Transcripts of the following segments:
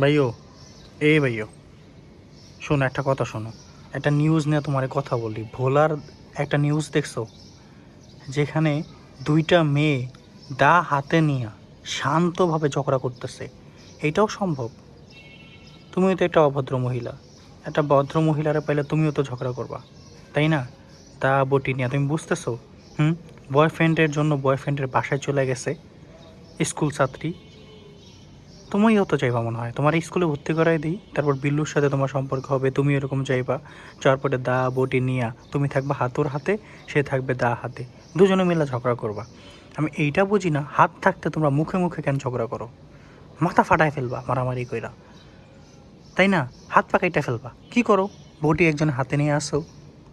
ভাইও, এ ভাইও, শোনো, একটা কথা শোনো। একটা নিউজ নিয়ে তোমার কথা বলি। ভোলার একটা নিউজ দেখছ? যেখানে দুইটা মেয়ে দা হাতে নিয়ে শান্তভাবে ঝগড়া করতেছে। এটাও সম্ভব? তুমিও তো একটা অভদ্র মহিলা। একটা ভদ্র মহিলারে পাইলে তুমিও তো ঝগড়া করবা। তাই না? দা বটি নিয়ে, তুমি বুঝতেছো? হুম? বয়ফ্রেন্ডের জন্য বয়ফ্রেন্ডের বাসায় চলে গেছে। স্কুল ছাত্রী। তুমিও তো চাইবা মনে হয়। তোমার স্কুলে ভর্তি করাই দিই, তারপর বিল্লুর সাথে তোমার সম্পর্ক হবে, তুমি এরকম চাইবা। যাওয়ার পরে দা, বটি নিয়া, তুমি থাকবা হাতুর হাতে, সে থাকবে দা হাতে। দুজনে মিলে ঝগড়া করবা। আমি এইটা বুঝি না, হাত থাকতে তোমরা মুখে মুখে কেন ঝগড়া করো? মাথা ফাটায় ফেলবা, মারামারি কইরা। তাই না? হাত পাকাইটা ফেলবা। কি করো? বটি একজন হাতে নিয়ে আসো,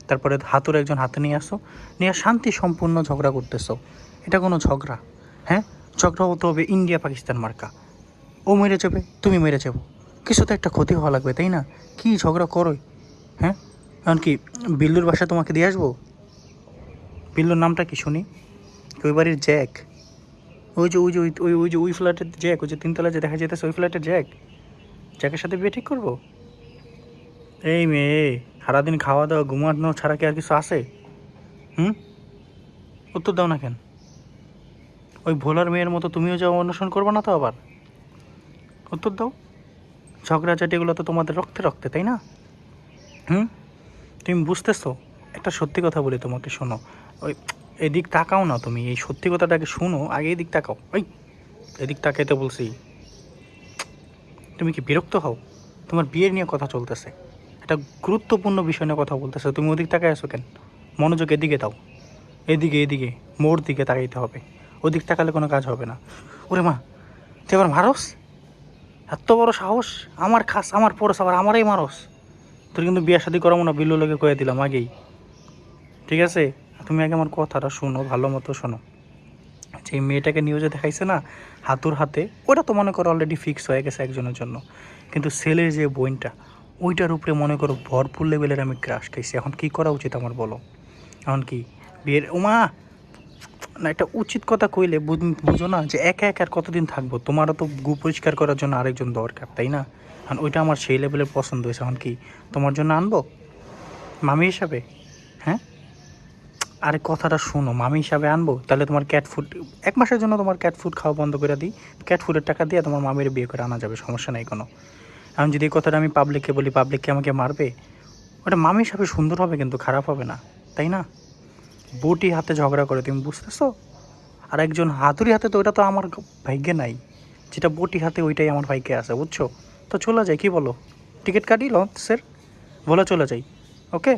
তারপরে হাতুর একজন হাতে নিয়ে আসো, নিয়ে শান্তি সম্পূর্ণ ঝগড়া করতেছো। এটা কোনো ঝগড়া হ্যাঁ? ঝগড়া হতে হবে ইন্ডিয়া পাকিস্তান মার্কা। ও মেরে যাবে, তুমি মেরে যাব। কিছু তো একটা ক্ষতি হওয়া লাগবে, তাই না? কি ঝগড়া করোই হ্যাঁ? কারণ কি বিল্লুর বাসা তোমাকে দিয়ে আসব? বিল্লুর নামটা কি শুনি? ওই বাড়ির জ্যাক। ওই যে ওই যে, ওই- ওই ওই যে, ওই ফ্ল্যাটের জ্যাক, ওই যে তিনতলা যে দেখা যেতেছে ওই ফ্ল্যাটের জ্যাক। জ্যাকের সাথে বিয়ে ঠিক করব? এই মেয়ে, সারাদিন খাওয়া দাওয়া, ঘুমানো ছাড়া কি আর কিছু আসে হুম? উত্তর দাও না কেন? ওই ভোলার মেয়ের মতো তুমিও যাও অনুসরণ করবে না তো আবার? উত্তর দাও। ঝগড়াঝাটি এগুলো তো তোমাদের রক্তে রক্তে, তাই না? হুম? তুমি বুঝতেছো? একটা সত্যি কথা বলি তোমাকে, শোনো। ওই এদিক তাকাও না তুমি, এই সত্যি কথাটাকে শুনো, আগে এদিক তাকাও। ওই, এদিক তাকাইতে বলছি। তুমি কি বিরক্ত হও? তোমার বিয়ের নিয়ে কথা চলতেছে। একটা গুরুত্বপূর্ণ বিষয় নিয়ে কথা বলতেছে। তুমি ওদিক তাকাই আছো কেন? মনোযোগ এদিকে দাও। এদিকে এদিকে, মোড় দিকে তাকাইতে হবে। ওদিক তাকালে কোনো কাজ হবে না। ওরে মা, তুই এবার মারস? এত বড় সাহস? আমার খাস, আমার পরস আবার আমারই মারস। তোর কিন্তু বিয়ে শাদি করাবো না বিল্লু লোকে কয়ে দিলাম আগেই। ঠিক আছে? তুমি আগে আমার কথাটা শোনো, ভালো মতো শোনো। যে মেয়েটাকে নিউজে দেখাইছে না, হাতুর হাতে ওটা তো মনে করো অলরেডি ফিক্স হয়ে গেছে একজনের জন্য। কিন্তু ছেলের যে বইনটা ওইটার উপরে মনে করো ভরপুর লেভেলের আমি ক্রাশ খাইছি। এখন কি করা উচিত আমার বলো? এখন কি? বিয়ের ওমা না, একটা উচিত কথা কইলে বুঝ- না যে একা একা আর কতদিন থাকব? তোমারও তো গু পরিষ্কার করার জন্য আরেকজন দরকার, তাই না? এখন ওইটা আমার সেই লেভেলের পছন্দ হয়েছে। এখন কি তোমার জন্য আনব? মামি হিসাবে? হ্যাঁ? আরে কথাটা শোনো, মামি হিসাবে আনব? তাহলে তোমার ক্যাট ফুড এক মাসের জন্য তোমার ক্যাট ফুড খাওয়া বন্ধ করে দিই। ক্যাট ফুডের টাকা দিয়ে তোমার মামির বিয়ে করে আনা যাবে, সমস্যা নেই কোনো। এখন যদি এই কথাটা আমি পাবলিককে বলি পাবলিককে আমাকে মারবে, ওটা মামি হিসাবে সুন্দর হবে কিন্তু খারাপ হবে না, তাই না? বটি হাতে ঝগড়া করে তুমি বুঝতেছো? আর একজন হাতুড়ি হাতে তো ওটা তো আমার ভাগ্যে নাই। যেটা বটি হাতে, ওইটাই আমার ভাইকে আছে, বুঝছ? তো চলে যাই, কি বলো? টিকিট কাটি লঞ্চের বলে চলে যাই, ওকে?